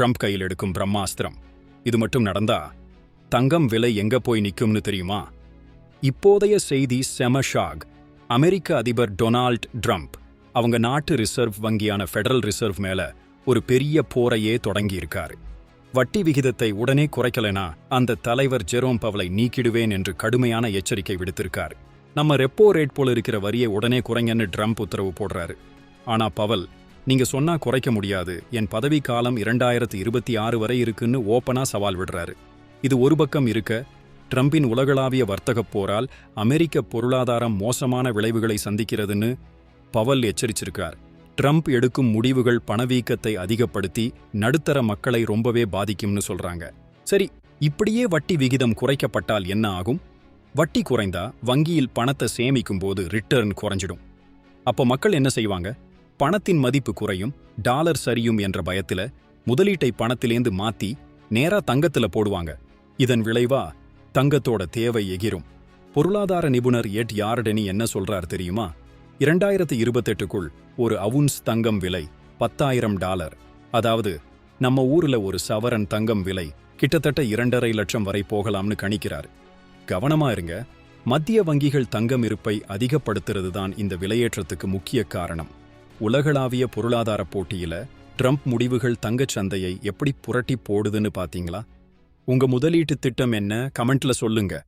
Trump கையில் எடுக்கும் பிரம்மாஸ்திரம். இது மட்டும் நடந்தா தங்கம் விலை எங்க போய் நிக்கும்னு தெரியுமா? இப்போதைய செய்தி செமஷாக் அமெரிக்க அதிபர் டொனால்ட் ட்ரம்ப் அவங்க நாட்டு ரிசர்வ் வங்கியான ஃபெடரல் ரிசர்வ் மேல ஒரு பெரிய போரையே தொடங்கியிருக்காரு. வட்டி விகிதத்தை உடனே குறைக்கலனா அந்த தலைவர் ஜெரோம் பவலை நீக்கிடுவேன் என்று கடுமையான எச்சரிக்கை விடுத்திருக்காரு. நம்ம ரெப்போ ரேட் போல இருக்கிற வரியை உடனே குறைங்கன்னு ட்ரம்ப் உத்தரவு போடுறாரு. ஆனா பவல் நீங்க சொன்னா குறைக்க முடியாது. என் பதவி காலம் இரண்டாயிரத்து இருபத்தி ஆறு வரை இருக்குன்னு ஓப்பனா சவால் விடுறாரு. இது ஒரு பக்கம் இருக்க ட்ரம்பின் உலகளாவிய வர்த்தகப் போரால் அமெரிக்க பொருளாதாரம் மோசமான விளைவுகளை சந்திக்கிறதுன்னு பவல் எச்சரிச்சிருக்கார். ட்ரம்ப் எடுக்கும் முடிவுகள் பணவீக்கத்தை அதிகப்படுத்தி நடுத்தர மக்களை ரொம்பவே பாதிக்கும்னு சொல்றாங்க. சரி இப்படியே வட்டி விகிதம் குறைக்கப்பட்டால் என்ன ஆகும்? வட்டி குறைந்தா வங்கியில் பணத்தை சேமிக்கும் போது ரிட்டர்ன் குறைஞ்சிடும். அப்போ மக்கள் என்ன செய்வாங்க? பணத்தின் மதிப்பு குறையும் டாலர் சரியும் என்ற பயத்துல முதலீட்டை பணத்திலேந்து மாத்தி நேரா தங்கத்துல போடுவாங்க. இதன் விளைவா தங்கத்தோட தேவை எகிரும். பொருளாதார நிபுணர் எட் யார்டனி என்ன சொல்றார் தெரியுமா? இரண்டாயிரத்து இருபத்தெட்டுக்குள் ஒரு அவுன்ஸ் தங்கம் விலை பத்தாயிரம் டாலர். அதாவது நம்ம ஊர்ல ஒரு சவரன் தங்கம் விலை கிட்டத்தட்ட இரண்டரை லட்சம் வரை போகலாம்னு கணிக்கிறார். கவனமா இருங்க. மத்திய வங்கிகள் தங்கம் இருப்பை அதிகப்படுத்துறது தான் இந்த விலையேற்றத்துக்கு முக்கிய காரணம். உலகளாவிய பொருளாதார போட்டியில ட்ரம்ப் முடிவுகள் தங்கச் சந்தையை எப்படி புரட்டி போடுதுன்னு பாத்தீங்களா? உங்க முதலீட்டு திட்டம் என்ன? கமெண்ட்ல சொல்லுங்க.